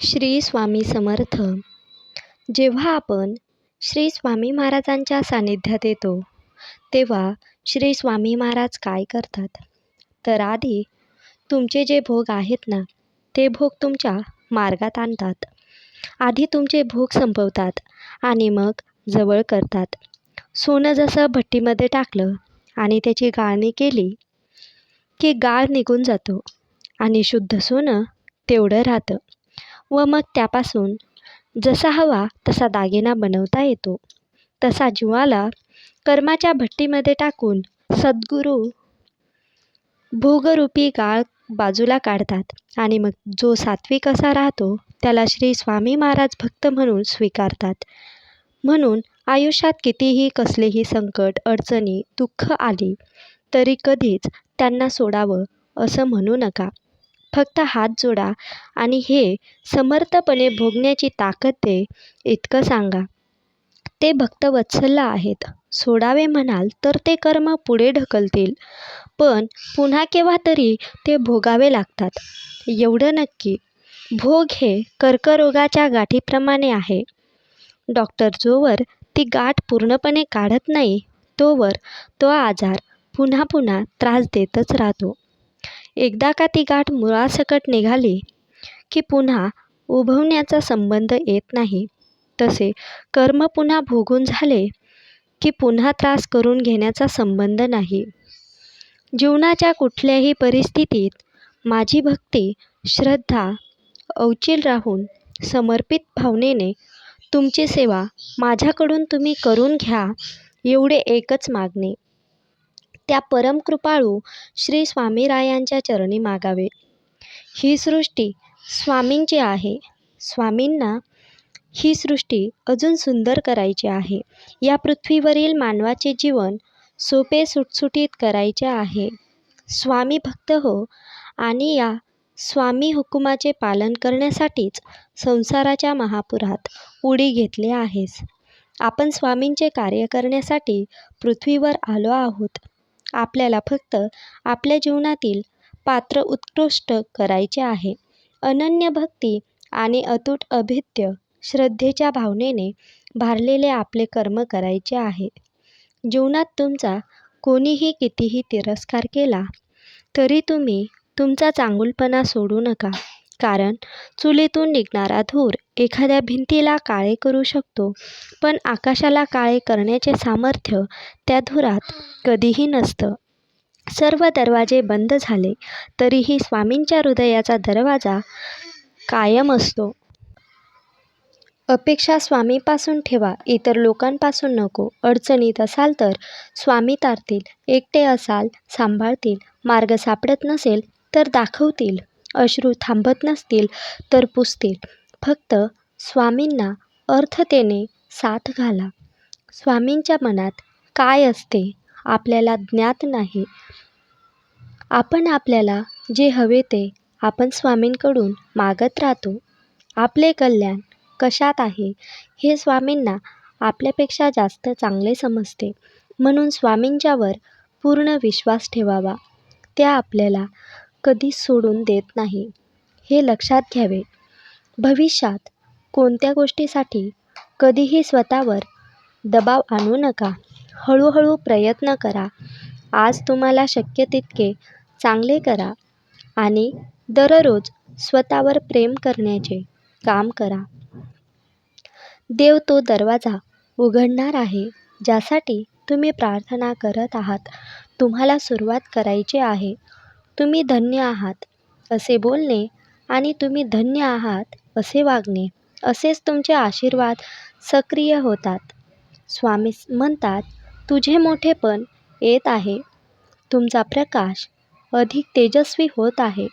श्री स्वामी समर्थ. जेव्हा आपण श्री स्वामी महाराजांच्या सान्निध्यात येतो तेव्हा श्री स्वामी महाराज काय करतात? तर आधी तुमचे जे भोग आहेत ना ते भोग तुमच्या मार्गात आणतात. आधी तुमचे भोग संपवतात आणि मग जवळ करतात. सोनं जसं भट्टीमध्ये टाकलं आणि त्याची गाळणी केली की गाळ निघून जातो आणि शुद्ध सोनं तेवढं राहतं. व मग त्यापासून जसा हवा तसा दागिना बनवता येतो. तसा जीवाला कर्माच्या भट्टीमध्ये टाकून सद्गुरू भोगरूपी गाळ बाजूला काढतात आणि मग जो सात्विक असा राहतो त्याला श्री स्वामी महाराज भक्त म्हणून स्वीकारतात. म्हणून आयुष्यात कितीही कसलेही संकट अडचणी दुःख आली तरी कधीच त्यांना सोडावं असं म्हणू नका. फक्त हात जोडा आणि हे समर्थपणे भोगण्याची ताकद दे इतकं सांगा. ते भक्त वत्सल्य आहेत. सोडावे म्हणाल तर ते कर्म पुढे ढकलतील पण पुन्हा केव्हा तरी ते भोगावे लागतात. एवढं नक्की. भोग हे कर्करोगाच्या गाठीप्रमाणे आहे. डॉक्टर जोवर ती गाठ पूर्णपणे काढत नाही तोवर तो आजार पुन्हा पुन्हा त्रास देतच राहतो. एकदा का ती गाठ मुळासकट निघाली की पुन्हा उभवण्याचा संबंध येत नाही. तसे कर्म पुन्हा भोगून झाले की पुन्हा त्रास करून घेण्याचा संबंध नाही. जीवनाच्या कुठल्याही परिस्थितीत माझी भक्ती श्रद्धा अवचिल राहून समर्पित भावनेने तुमची सेवा माझ्याकडून तुम्ही करून घ्या एवढे एकच मागणे. त्या परमकृपाळू श्री स्वामीरायांच्या चरणी मागावे. ही सृष्टी स्वामींची आहे. स्वामींना ही सृष्टी अजून सुंदर करायची आहे. या पृथ्वीवरील मानवाचे जीवन सोपे सुटसुटीत करायचे आहे. स्वामी भक्त हो आणि या स्वामी हुकुमाचे पालन करण्यासाठीच संसाराच्या महापुरात उडी घेतली आहेस. आपण स्वामींचे कार्य करण्यासाठी पृथ्वीवर आलो आहोत. आपल्याला फक्त आपल्या जीवनातील पात्र उत्कृष्ट करायचे आहे. अनन्य भक्ती आणि अतूट अभेद्य श्रद्धेच्या भावनेने भारलेले आपले कर्म करायचे आहे. जीवनात तुमचा कोणीही कितीही तिरस्कार केला तरी तुम्ही तुमचा चांगुलपणा सोडू नका. कारण चुलीतून निघणारा धूर एखाद्या भिंतीला काळे करू शकतो. पण आकाशाला काळे करण्याचे सामर्थ्य त्या धुरात कधीही नसतं. सर्व दरवाजे बंद झाले तरीही स्वामींच्या हृदयाचा दरवाजा कायम असतो. अपेक्षा स्वामीपासून ठेवा इतर लोकांपासून नको. अडचणीत असाल तर स्वामी तारतील एकटे असाल सांभाळतील. मार्ग सापडत नसेल तर दाखवतील. अश्रू थांबत नसतील तर पुसतील. फक्त स्वामींना अर्थतेने साथ घाला. स्वामींच्या मनात काय असते आपल्याला ज्ञात नाही. आपण आपल्याला जे हवे ते आपण स्वामींकडून मागत राहतो. आपले कल्याण कशात आहे हे स्वामींना आपल्यापेक्षा जास्त चांगले समजते. म्हणून स्वामींच्यावर पूर्ण विश्वास ठेवावा. त्या आपल्याला कधीच सोडून देत नाही. हे लक्षात घ्यावे. भविष्यात कोणत्या गोष्टीसाठी कधीही स्वतःवर दबाव आणू नका. हळूहळू प्रयत्न करा. आज तुम्हाला शक्य तितके चांगले करा आणि दररोज स्वतःवर प्रेम करण्याचे काम करा. देव तो दरवाजा उघडणार आहे ज्यासाठी तुम्ही प्रार्थना करत आहात. तुम्हाला सुरुवात करायची आहे. तुम्ही धन्य आहात असे बोलणे आणि तुम्ही धन्य आहात असे वागणे असेच तुमचे आशीर्वाद सक्रिय होतात. स्वामी म्हणतात तुझे मोठेपण येत आहे. तुमचा प्रकाश अधिक तेजस्वी होत आहे.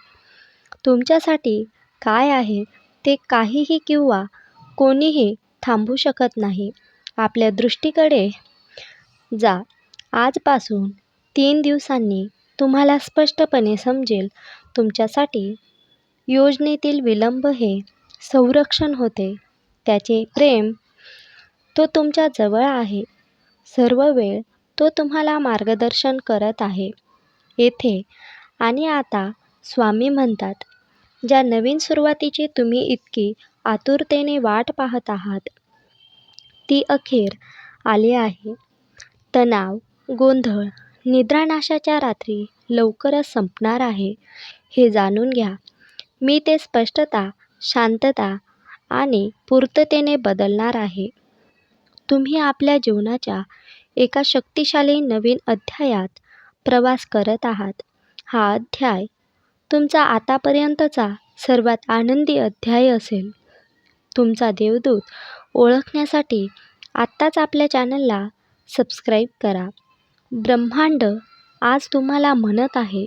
तुमच्यासाठी काय आहे ते काहीही किंवा कोणीही थांबू शकत नाही. आपल्या दृष्टीकडे जा. आजपासून तीन दिवसांनी तुम्हाला स्पष्टपणे समजेल तुमच्यासाठी योजनेतील विलंब हे संरक्षण होते. त्याचे प्रेम तो तुमच्या जवळ आहे. सर्व वेळ तो तुम्हाला मार्गदर्शन करत आहे. येथे आणि आता स्वामी म्हणतात ज्या नवीन सुरुवातीची तुम्ही इतकी आतुरतेने वाट पाहत आहात ती अखेर आली आहे. तणाव गोंधळ निद्रानाशाच्या रात्री लवकरच संपणार आहे हे जाणून घ्या. मी ते स्पष्टता शांतता आणि पूर्ततेने बदलणार आहे. तुम्ही आपल्या जीवनाच्या एका शक्तिशाली नवीन अध्यायात प्रवास करत आहात. हा अध्याय तुमचा आतापर्यंतचा सर्वात आनंदी अध्याय असेल. तुमचा देवदूत ओळखण्यासाठी आत्ताच आपल्या चॅनलला सबस्क्राईब करा. ब्रह्मांड आज तुम्हाला म्हणत आहे.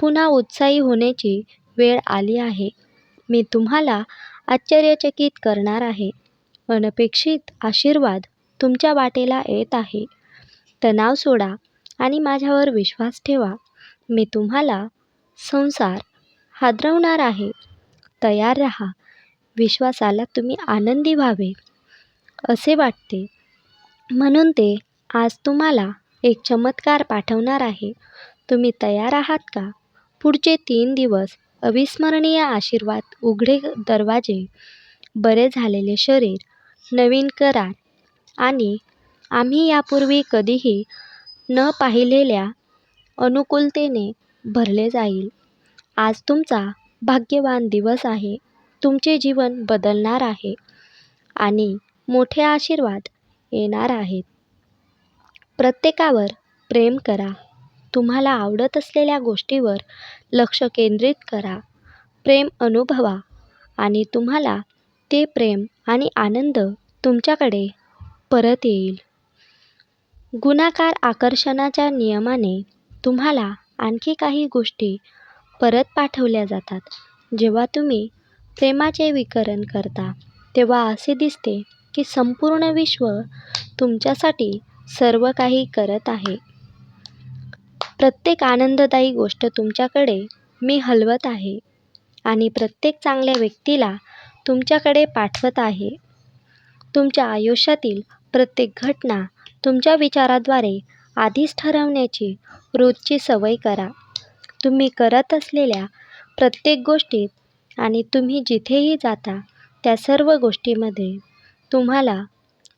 पुन्हा उत्साही होण्याची वेळ आली आहे. मी तुम्हाला आश्चर्यचकित करणार आहे. अनपेक्षित आशीर्वाद तुमच्या वाटेला येत आहे. तणाव सोडा आणि माझ्यावर विश्वास ठेवा. मी तुम्हाला संसार हादरवणार आहे. तयार राहा. विश्वासाला तुम्ही आनंदी व्हावे. असे वाटते. म्हणून ते आज तुम्हाला एक चमत्कार पाठवणार आहे. तुम्ही तयार आहात का? पुढचे तीन दिवस अविस्मरणीय आशीर्वाद उघडे दरवाजे बरे झालेले शरीर नवीन करार आणि आम्ही यापूर्वी कधीही न पाहिलेल्या अनुकूलतेने भरले जाईल. आज तुमचा भाग्यवान दिवस आहे. तुमचे जीवन बदलणार आहे आणि मोठे आशीर्वाद येणार आहेत. प्रत्येकावर प्रेम करा. तुम्हाला आवडत असलेल्या गोष्टीवर लक्ष केंद्रित करा. प्रेम अनुभवा आणि तुम्हाला ते प्रेम आणि आनंद तुमच्याकडे परत येईल. गुणाकार आकर्षणाच्या नियमाने तुम्हाला आणखी काही गोष्टी परत पाठवल्या जातात. जेव्हा तुम्ही प्रेमाचे विकरण करता तेव्हा असे दिसते की संपूर्ण विश्व तुमच्यासाठी सर्व काही करत आहे. प्रत्येक आनंददायी गोष्ट तुमच्याकडे मी हलवत आहे. आणि प्रत्येक चांगल्या व्यक्तीला तुमच्याकडे पाठवत आहे. तुमच्या आयुष्यातील प्रत्येक घटना तुमच्या विचाराद्वारे आधीच ठरवण्याची रोजची सवय करा. तुम्ही करत असलेल्या प्रत्येक गोष्टीत आणि तुम्ही जिथेही जाता त्या सर्व गोष्टीमध्ये तुम्हाला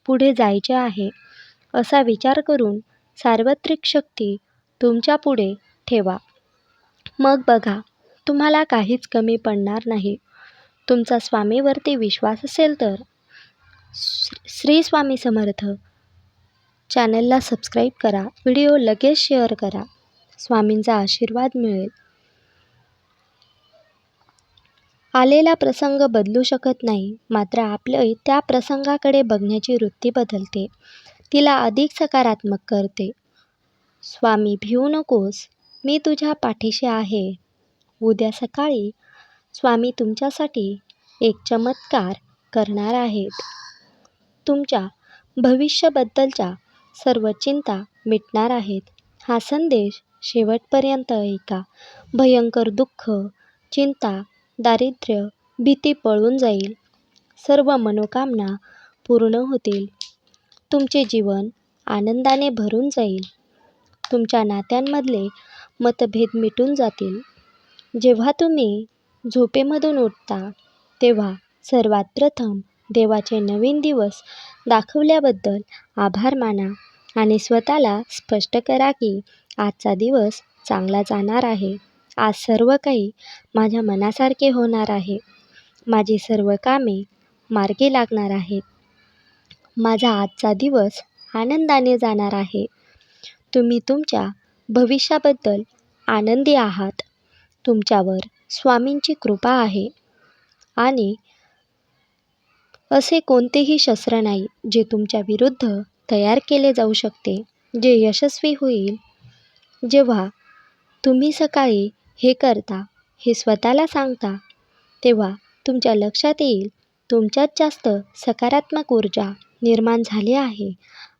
पुढे जायचे आहे. असा विचार करून सार्वत्रिक शक्ती तुमच्यापुढे ठेवा. मग बघा तुम्हाला काहीच कमी पडणार नाही. तुमचा स्वामीवरती विश्वास असेल तर श्री स्वामी समर्थ. चॅनलला सबस्क्राईब करा व्हिडिओ लगेच शेअर करा. स्वामींचा आशीर्वाद मिळेल. आलेला प्रसंग बदलू शकत नाही मात्र आपले त्या प्रसंगाकडे बघण्याची वृत्ती बदलते. तिला अधिक सकारात्मक करते. स्वामी भिवू नकोस. मी तुझ्या पाठीशी आहे. उद्या सकाळी स्वामी तुमच्यासाठी एक चमत्कार करणार आहेत. तुमच्या भविष्याबद्दलच्या सर्व चिंता मिटणार आहेत. हा संदेश शेवटपर्यंत ऐका. भयंकर दुःख चिंता दारिद्र्य भीती पळून जाईल. सर्व मनोकामना पूर्ण होतील. तुमचे जीवन आनंदाने भरून जाईल. तुमच्या नात्यांमधले मतभेद मिटून जातील. जेव्हा तुम्ही झोपेमधून उठता तेव्हा सर्वात प्रथम देवाचे नवीन दिवस दाखवल्याबद्दल आभार माना आणि स्वतःला स्पष्ट करा की आजचा दिवस चांगला जाणार आहे. आज सर्व काही माझ्या मनासारखे होणार आहे. माझी सर्व कामे मार्गी लागणार आहेत. माझा आजचा दिवस आनंदाने जाणार आहे. तुम्ही तुमच्या भविष्याबद्दल आनंदी आहात. तुमच्यावर स्वामींची कृपा आहे. आणि असे कोणतेही शस्त्र नाही जे तुमच्या विरुद्ध तयार केले जाऊ शकते जे यशस्वी होईल. जेव्हा तुम्ही सकाळी हे करता हे स्वतःला सांगता तेव्हा तुमच्या लक्षात येईल तुमच्यात जास्त सकारात्मक ऊर्जा निर्माण झाले आहे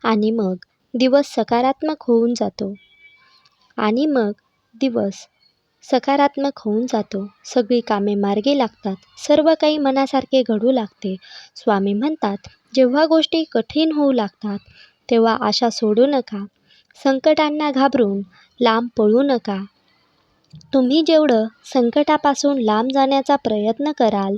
आणि मग दिवस सकारात्मक होऊन जातो. आणि मग दिवस सकारात्मक होऊन जातो. सगळी कामे मार्गी लागतात. सर्व काही मनासारखे घडू लागते. स्वामी म्हणतात जेव्हा गोष्टी कठीण होऊ लागतात तेव्हा आशा सोडू नका. संकटांना घाबरून लांब पळू नका. तुम्ही जेवढं संकटापासून लांब जाण्याचा प्रयत्न कराल